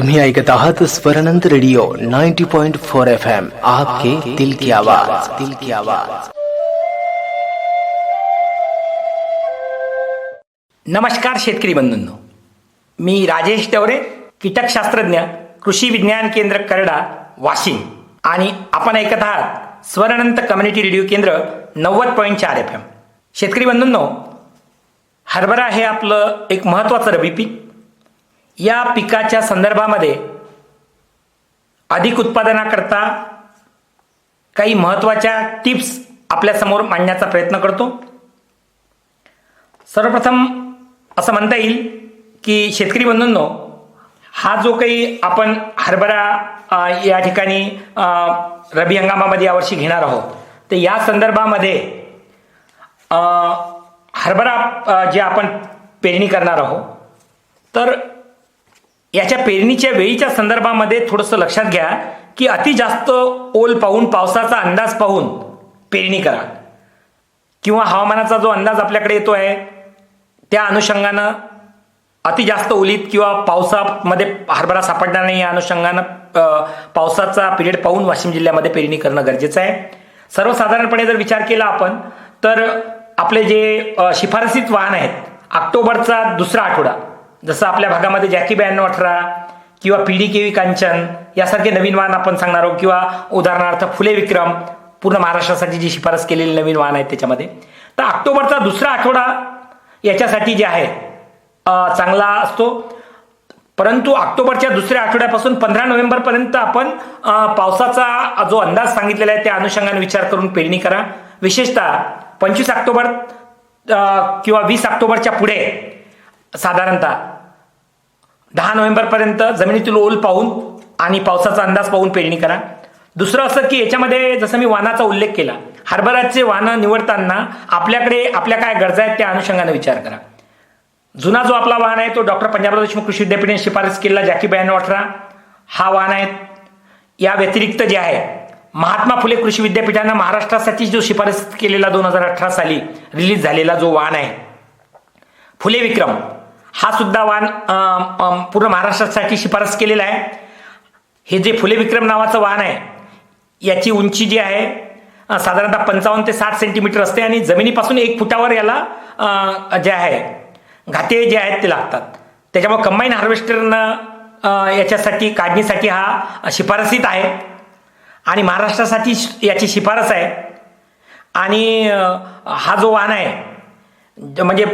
तुम्ही ऐकत आहात Swaranand radio ninety point four F M आपके दिल की आवाज. दिल की आवाज. नमस्कार शेतकरी बंधूंनो. मी राजेश डवरे कीटकशास्त्रज्ञ कृषी विज्ञान केंद्र करडा वाशिम. आणि आपण ऐकत आहात स्वरनंत कम्युनिटी रेडिओ केंद्र नव्वद पॉईंट चार एफ एम शेतकरी बंधूंनो हरभरा हे आपलं एक महत्त्वाचं रबी पीक. या पिकाच्या संदर्भामध्ये अधिक उत्पादनाकरता काही महत्त्वाच्या टिप्स आपल्यासमोर मांडण्याचा प्रयत्न करतो. सर्वप्रथम असं म्हणता येईल की शेतकरी बंधूंनो हा जो काही आपण हरभरा या ठिकाणी रबी हंगामामध्ये यावर्षी घेणार आहोत तर या संदर्भामध्ये हरभरा जे आपण पेरणी करणार आहोत तर याच्या पेरणीच्या वेळीच्या संदर्भामध्ये थोडंसं लक्षात घ्या की अति जास्त ओल पाहून पावसाचा अंदाज पाहून पेरणी करा. किंवा हवामानाचा जो अंदाज आपल्याकडे येतो आहे त्या अनुषंगानं अति जास्त ओलीत किंवा पावसामध्ये हरभरा सापडणार नाही या अनुषंगानं पावसाचा पिरियड पाहून वाशिम जिल्ह्यामध्ये पेरणी करणं गरजेचं आहे. सर्वसाधारणपणे जर विचार केला आपण तर आपले जे शिफारसीत वाहन आहेत ऑक्टोबरचा दुसरा आठवडा जसं आपल्या भागामध्ये जॅकी ब्याण्णव अठरा किंवा पी डी केवी कांचन यासारखे नवीन वाहन आपण सांगणार आहोत. किंवा उदाहरणार्थ फुले विक्रम पूर्ण महाराष्ट्रासाठी जी शिफारस केलेली नवीन वाहन आहेत त्याच्यामध्ये. तर ऑक्टोबरचा दुसरा आठवडा याच्यासाठी जे आहे चांगला असतो. परंतु ऑक्टोबरच्या दुसऱ्या आठवड्यापासून पंधरा नोव्हेंबरपर्यंत आपण पावसाचा जो अंदाज सांगितलेला आहे त्या अनुषंगाने विचार करून पेरणी करा. विशेषतः पंचवीस ऑक्टोबर किंवा वीस ऑक्टोबरच्या पुढे साधारणतः दहा नोव्हेंबरपर्यंत जमिनीतील ओल पाहून आणि पावसाचा अंदाज पाहून पेरणी करा. दुसरं असं की याच्यामध्ये जसं मी वाहनाचा उल्लेख केला हरभऱ्याचे वाहनं निवडताना आपल्याकडे आपल्या काय गरजा आहेत त्या अनुषंगाने विचार करा. जुना जो आपला वाहन आहे तो डॉक्टर पंजाबराव देशमुख कृषी विद्यापीठाने शिफारस केलेला जॅकी ब्याण्णव अठरा हा वाहन आहे. या व्यतिरिक्त जे आहे महात्मा फुले कृषी विद्यापीठानं महाराष्ट्रासाठी जो शिफारस केलेला दोन हजार अठरा साली रिलीज झालेला जो वाहन आहे फुले विक्रम हा सुद्धा वाहन पूर्ण महाराष्ट्रासाठी शिफारस केलेला आहे. हे जे फुले विक्रम नावाचं वाहन आहे याची उंची जी आहे साधारणतः पंचावन्न ते साठ सेंटीमीटर असते आणि जमिनीपासून एक फुटावर याला जे आहे घाते जे आहेत ते लागतात. त्याच्यामुळे कंबाईन हार्वेस्टरनं याच्यासाठी काढणीसाठी हा शिफारसीत आहे. आणि महाराष्ट्रासाठी याची शिफारस आहे. आणि हा जो वाहन आहे ज- म्हणजे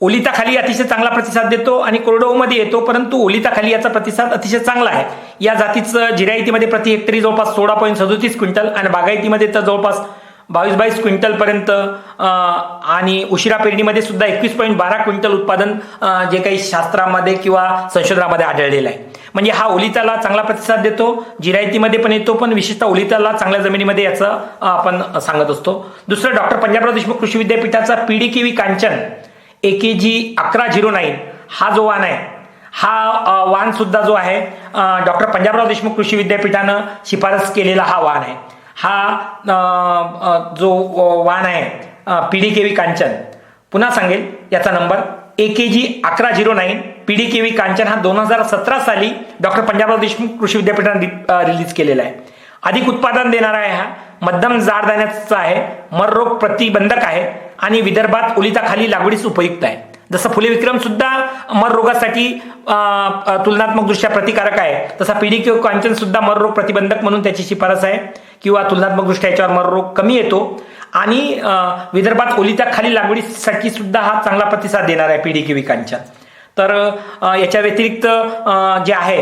ओलिताखाली अतिशय चांगला प्रतिसाद देतो आणि कोरडोमध्ये येतो परंतु ओलिताखाली याचा प्रतिसाद अतिशय चांगला आहे. या जातीचं जिरायतीमध्ये प्रति हेक्टरी जवळपास सोळा पॉईंट सदोतीस क्विंटल आणि बागायतीमध्ये तर जवळपास बावीस बावीस क्विंटलपर्यंत आणि उशिरा पेरणीमध्ये सुद्धा एकवीस पॉईंट बारा क्विंटल उत्पादन जे काही शास्त्रामध्ये किंवा संशोधनामध्ये आढळलेलं आहे. म्हणजे हा ओलिताला चांगला प्रतिसाद देतो जिरायतीमध्ये पण येतो पण विशेषतः ओलिताला चांगल्या जमिनीमध्ये याचं आपण सांगत असतो. दुसरं डॉक्टर पंजाबराव देशमुख कृषी विद्यापीठाचा पीडी केवी कांचन ए के जी अकरा झिरो नाईन हा जो वाहन आहे हा अ, वाहन सुद्धा जो आहे डॉक्टर पंजाबराव देशमुख कृषी विद्यापीठानं शिफारस केलेला हा वाहन आहे. हा जो वाहन आहे पीडी केवी कांचन. पुन्हा सांगेल याचा नंबर ए के जी अकरा zero nine P D KV Kanchan हा दोन हजार सतरा साली डॉक्टर पंजाबराव देशमुख कृषी विद्यापीठानं रिलीज केलेला आहे. अधिक उत्पादन देणारा आहे हा मध्यम जाड दाण्याचा आहे मर रोग प्रतिबंधक आहे आणि विदर्भात ओलिताखाली लागवडीस उपयुक्त आहे. जसं फुले विक्रम सुद्धा मर रोगासाठी तुलनात्मक दृष्ट्या प्रतिकारक आहे. तसा पिढी किंवा कांचन सुद्धा मररोग प्रतिबंधक म्हणून त्याची शिफारस आहे. किंवा तुलनात्मक दृष्ट्या याच्यावर मर रोग कमी येतो. आणि विदर्भात विदर्भात ओलिताखाली लागवडीसाठी सुद्धा हा चांगला प्रतिसाद देणार आहे पिढी किंवा कांचन तर याच्या व्यतिरिक्त जे आहे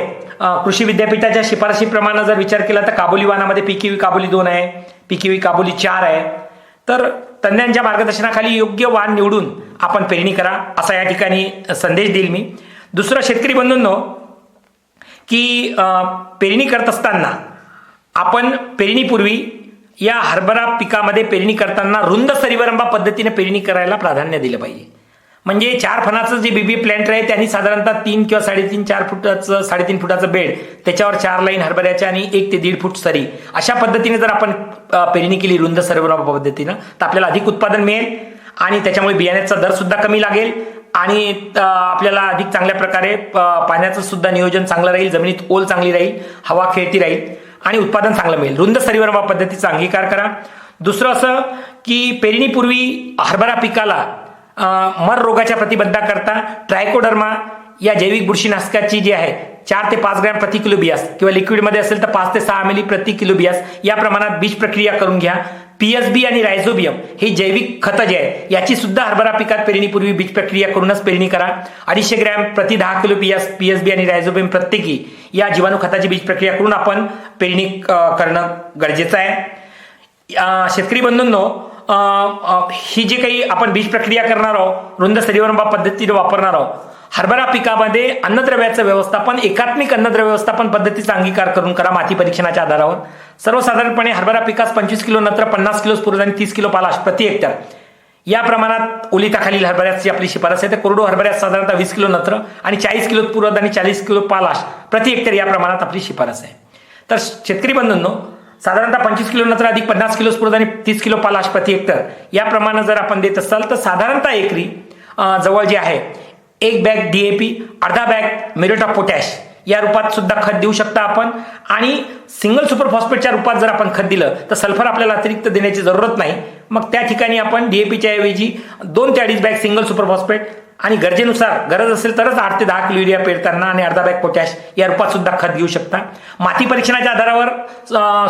कृषी विद्यापीठाच्या शिफारशीप्रमाणे जर विचार केला तर काबुली वाहनामध्ये पीकीवी काबुली दोन आहे पीकीवी काबुली चार आहे. तर तज्ञांच्या मार्गदर्शनाखाली योग्य वाहन निवडून आपण पेरणी करा असा या ठिकाणी संदेश देईल मी. दुसरं शेतकरी बंधूंनो की पेरणी करत असताना आपण पेरणीपूर्वी या हरभरा पिकामध्ये पेरणी करताना रुंद सरीवरंबा पद्धतीने पेरणी करायला प्राधान्य दिलं पाहिजे. म्हणजे चार फणाचं जे बीबी प्लॅन्टर आहे त्यांनी साधारणतः तीन किंवा साडेतीन चार फुटाचं साडेतीन फुटाचं बेड त्याच्यावर चार लाईन हरभऱ्याच्या आणि एक ते दीड फूट सरी. अशा पद्धतीने जर आपण पेरणी केली रुंद सर्व पद्धतीनं तर आपल्याला अधिक उत्पादन मिळेल आणि त्याच्यामुळे बियाण्याचा दर सुद्धा कमी लागेल आणि आपल्याला अधिक चांगल्या प्रकारे पाण्याचं सुद्धा नियोजन चांगलं राहील जमिनीत ओल चांगली राहील हवा खेळती राहील आणि उत्पादन चांगलं मिळेल. रुंद सरीवर पद्धतीचा अंगीकार करा. दुसरं असं की पेरणीपूर्वी हरभरा पिकाला मर रोगाच्या प्रतिबंधाकरता ट्रायकोडर्मा या जैविक बुरशीनाशकाची जी आहे चार ते पाच ग्रॅम प्रति किलो बियास किंवा लिक्विडमध्ये असेल तर पाच ते सहा मिली प्रति किलो बियास या प्रमाणात बीज प्रक्रिया करून घ्या. पीएसबी आणि रायझोबियम हे जैविक खतं जे आहे याची सुद्धा हरभरा पिकात पेरणीपूर्वी बीज प्रक्रिया करूनच पेरणी करा. अडीचशे ग्रॅम प्रति दहा किलो पीएस पीएसबी आणि रायझोबियम प्रत्येकी या जीवाणू खताची बीज प्रक्रिया करून आपण पेरणी करणं गरजेचं आहे. शेतकरी बंधूंनो ही जी काही आपण बीज प्रक्रिया करणार आहोत रुंद सरीवरंबा पद्धतीने वापरणार आहोत हरभरा पिकामध्ये अन्नद्रव्याचं व्यवस्थापन एकात्मिक अन्नद्रव्य व्यवस्थापन पद्धतीचा अंगीकार करून करा माती परीक्षणाच्या आधारावर. सर्वसाधारणपणे हरभरा पिकास पंचवीस किलो नत्र पन्नास किलो स्फुरद आणि तीस किलो पालाश प्रति हेक्टर. या प्रमाणात ओलिताखालील हरभऱ्याची आपली शिफारस आहे. तर कोरडो हरभऱ्यात साधारणतः वीस किलो नत्र आणि चाळीस किलो पुरद आणि चाळीस किलो पालाश प्रति हेक्टर या प्रमाणात आपली शिफारस आहे. तर शेतकरी बंधूंनो साधारणतः पंचवीस किलो नंतर अधिक पन्नास किलो स्फुरद आणि तीस किलो पालाश प्रति हेक्टर या प्रमाणे जर आपण देत असाल तर साधारणतः एकरी जवळ जे आहे एक बॅग डी ए पी अर्धा बॅग मेरिट ऑफ पोटॅश या रूपात सुद्धा खत देऊ शकता आपण. आणि सिंगल सुपर फॉस्फेटच्या रूपात जर आपण खत दिलं तर सल्फर आपल्याला अतिरिक्त देण्याची जरूरत नाही. मग त्या ठिकाणी आपण डीएपीच्या ऐवजी दोन ते अडीच बॅग सिंगल सुपर फॉस्फेट आणि गरजेनुसार गरज असेल तरच आठ ते दहा किलो युरिया पेरताना आणि अर्धा बॅग पोटॅश या रूपात सुद्धा खत घेऊ शकता. माती परीक्षणाच्या आधारावर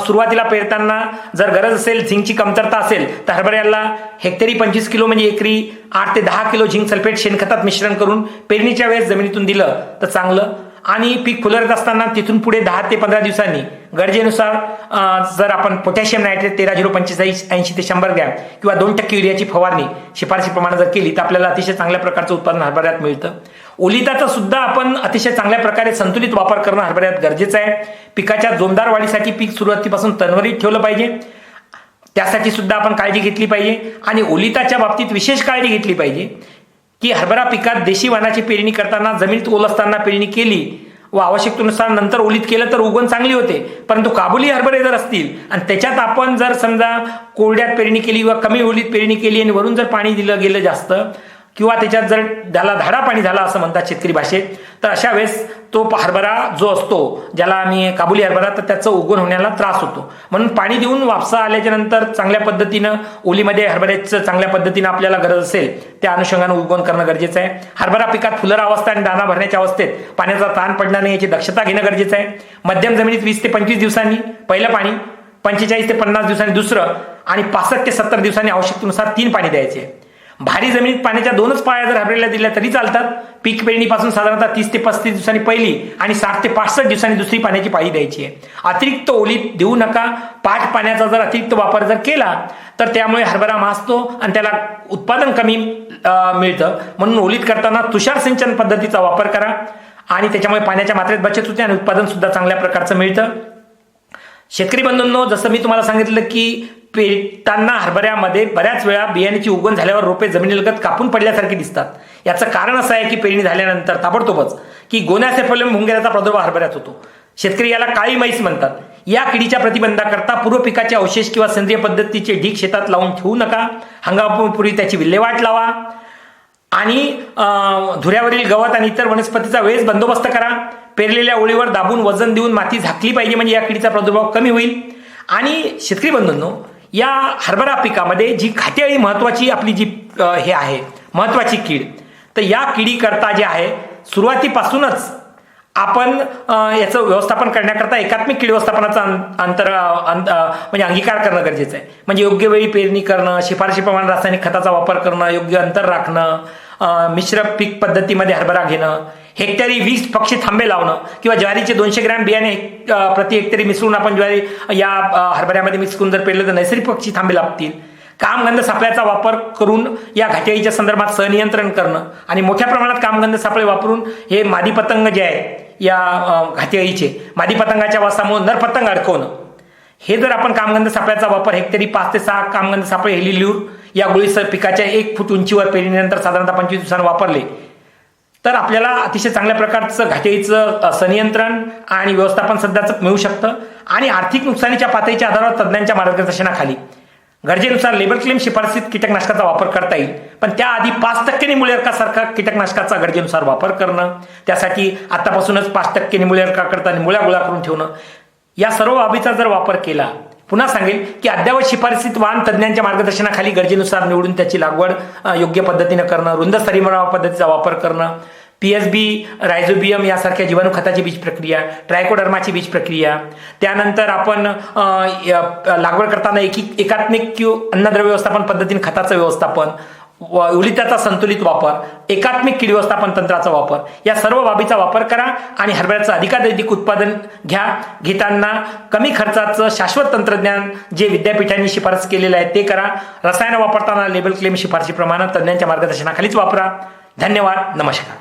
सुरुवातीला पेरताना जर गरज असेल झिंकची कमतरता असेल तर हरभऱ्याला हेक्टरी पंचवीस किलो म्हणजे एकरी आठ ते दहा किलो झिंक सल्फेट शेणखतात मिश्रण करून पेरणीच्या वेळेस जमिनीतून दिलं तर चांगलं. आणि पीक फुलरत असताना तिथून पुढे दहा ते पंधरा दिवसांनी गरजेनुसार जर आपण पोटॅशियम नायट्रेट तेरा झिरो पंचेचाळीस ऐंशी ते शंभर ग्रॅम किंवा दोन टक्के युरियाची फवारणी शिफारशीप्रमाणे जर केली तर आपल्याला अतिशय चांगल्या प्रकारचं उत्पादन हरभऱ्यात मिळतं. ओलिताचा सुद्धा आपण अतिशय चांगल्या प्रकारे संतुलित वापर करणं हरभऱ्यात गरजेचं आहे. पिकाच्या जोमदार वाढीसाठी पीक सुरुवातीपासून तणवरीत ठेवलं पाहिजे. त्यासाठी सुद्धा आपण काळजी घेतली पाहिजे. आणि ओलिताच्या बाबतीत विशेष काळजी घेतली पाहिजे. की हरभरा पिकात देशी वाणाची पेरणी करताना जमिनीत ओल असताना पेरणी केली व आवश्यकतेनुसार नंतर ओलीत केलं तर उगवण चांगली होते. परंतु काबुली हरभरे जर असतील आणि त्याच्यात आपण जर समजा कोरड्यात पेरणी केली व कमी ओलीत पेरणी केली आणि वरून जर पाणी दिलं गेलं जास्त किंवा त्याच्यात जर त्याला धाडा पाणी झाला असं म्हणतात शेतकरी भाषेत तर अशा वेळेस तो हरभरा जो असतो ज्याला आम्ही काबुली हरभरा तर त्याचं उगवण होण्याला त्रास होतो. म्हणून पाणी देऊन वापसा आल्याच्यानंतर चांगल्या पद्धतीनं ओलीमध्ये हरभऱ्याचं चांगल्या पद्धतीनं आपल्याला गरज असेल त्या अनुषंगानं उगवण करणं गरजेचं आहे. हरभरा पिकात फुलर अवस्था आणि दाना भरण्याच्या अवस्थेत पाण्याचा ताण पडणार नाही याची दक्षता घेणं गरजेचं आहे. मध्यम जमिनीत वीस ते पंचवीस दिवसांनी पहिलं पाणी पंचेचाळीस ते पन्नास दिवसांनी दुसरं आणि पासष्ट ते सत्तर दिवसांनी आवश्यकतेनुसार तीन पाणी द्यायचे. भारी जमिनीत पाण्याच्या दोनच पाळ्या जर हरभऱ्याला दिल्या तरी चालतात. पीक पेरणीपासून साधारणतः तीस ते पस्तीस दिवसांनी पहिली आणि साठ ते पासष्ट दिवसांनी दुसरी पाण्याची पाळी द्यायची आहे. अतिरिक्त ओलीत देऊ नका. पाठ पाण्याचा जर अतिरिक्त वापर जर केला तर त्यामुळे हरभरा मासतो आणि त्याला उत्पादन कमी मिळतं. म्हणून ओलीत करताना तुषार सिंचन पद्धतीचा वापर करा आणि त्याच्यामुळे पाण्याच्या मात्रेत बचत होते आणि उत्पादन सुद्धा चांगल्या प्रकारचं मिळतं. शेतकरी बंधूंनो जसं मी तुम्हाला सांगितलं की पेरताना हरभऱ्यामध्ये बऱ्याच वेळा बियाण्याची उगवण झाल्यावर रोपे जमिनीलगत कापून पडल्यासारखी दिसतात. याचं कारण असं आहे की पेरणी झाल्यानंतर ताबडतोबच की गोन्यासेफलम मुंगेराचा प्रादुर्भाव हरभऱ्यात होतो. शेतकरी याला काळी मैस म्हणतात. या किडीच्या प्रतिबंधाकरता पूर्व पिकाचे अवशेष किंवा सेंद्रिय पद्धतीचे ढीक शेतात लावून ठेवू नका. हंगामापूर्वी त्याची विल्हेवाट लावा. आणि धुऱ्यावरील गवत आणि इतर वनस्पतीचा वेळेस बंदोबस्त करा. पेरलेल्या ओळीवर दाबून वजन देऊन माती झाकली पाहिजे म्हणजे या किडीचा प्रादुर्भाव कमी होईल. आणि शेतकरी बंधूंनो या हरभरा पिकामध्ये जी खातेळी महत्वाची आपली जी हे आहे महत्वाची कीड. तर या किडीकरता जे आहे सुरुवातीपासूनच आपण याचं व्यवस्थापन करण्याकरता एकात्मिक कीड व्यवस्थापनाचा अं- अंतर अंत- म्हणजे अंगीकार करणं गरजेचं आहे. म्हणजे योग्य वेळी पेरणी करणं शिफारशीप्रमाणे रासायनिक खताचा वापर करणं योग्य अंतर राखणं मिश्र पीक पद्धतीमध्ये हरभरा घेणं हेक्टरी वीस पक्षी थांबे लावणं किंवा ज्वारीचे दोनशे ग्रॅम बियाणे प्रति हेक्टरी मिसळून आपण ज्वारी या हरभऱ्यामध्ये मिक्स करून जर पेरलं तर नैसर्गिक पक्षी थांबे लागतील. कामगंध सापळ्याचा वापर करून या घाटेळीच्या संदर्भात सनियंत्रण करणं आणि मोठ्या प्रमाणात कामगंध सापळे वापरून हे मादी पतंग जे आहेत या अं, मादी पतंगाच्या वासामुळे नरपतंग अडकवणं. हे जर आपण कामगंध सापळ्याचा वापर हेक्टरी पाच ते सहा कामगंध सापळे हेलिल्यूर या गोळीसर पिकाच्या एक फूट उंचीवर पेरणीनंतर साधारणतः पंचवीस दिवसांनी वापरले तर आपल्याला अतिशय चांगल्या प्रकारचं घाटीचं संनियंत्रण आणि व्यवस्थापन सध्याचं मिळू शकतं. आणि आर्थिक नुकसानीच्या पातळीच्या आधारावर तज्ज्ञांच्या मार्गदर्शनाखाली. गरजेनुसार लेबर क्लेम शिफारसीत कीटकनाशकाचा वापर करता येईल. पण त्याआधी पाच टक्के निमुळेरकासारखा कीटकनाशकाचा गरजेनुसार वापर करणं त्यासाठी आतापासूनच पाच टक्के निमुळेरका करता निमुळ्या गोळा करून ठेवणं या सर्व बाबीचा जर वापर केला पुन्हा सांगेल की अद्यावत शिफारसीत वाहन तज्ज्ञांच्या मार्गदर्शनाखाली गरजेनुसार निवडून त्याची लागवड योग्य पद्धतीनं करणं रुंद स्तरीमराव पद्धतीचा वापर करणं पीएसबी रायझोबियम यासारख्या जीवाणू खताची बीज प्रक्रिया ट्रायकोडर्माची बीज प्रक्रिया त्यानंतर आपण लागवड करताना एकी एकात्मिक किंवा अन्नद्रव्य व्यवस्थापन पद्धतीने खताचं व्यवस्थापन व- उलिताचा संतुलित वापर एकात्मिक कीड व्यवस्थापन तंत्राचा वापर या सर्व बाबीचा वापर करा आणि हरभऱ्याचं अधिकाधिक उत्पादन घ्या. घेताना कमी खर्चाचं शाश्वत तंत्रज्ञान जे विद्यापीठांनी शिफारस केलेलं आहे ते करा. रसायनं वापरताना लेबल क्लेम शिफारशीप्रमाणे तज्ज्ञांच्या मार्गदर्शनाखालीच वापरा. धन्यवाद. नमस्कार.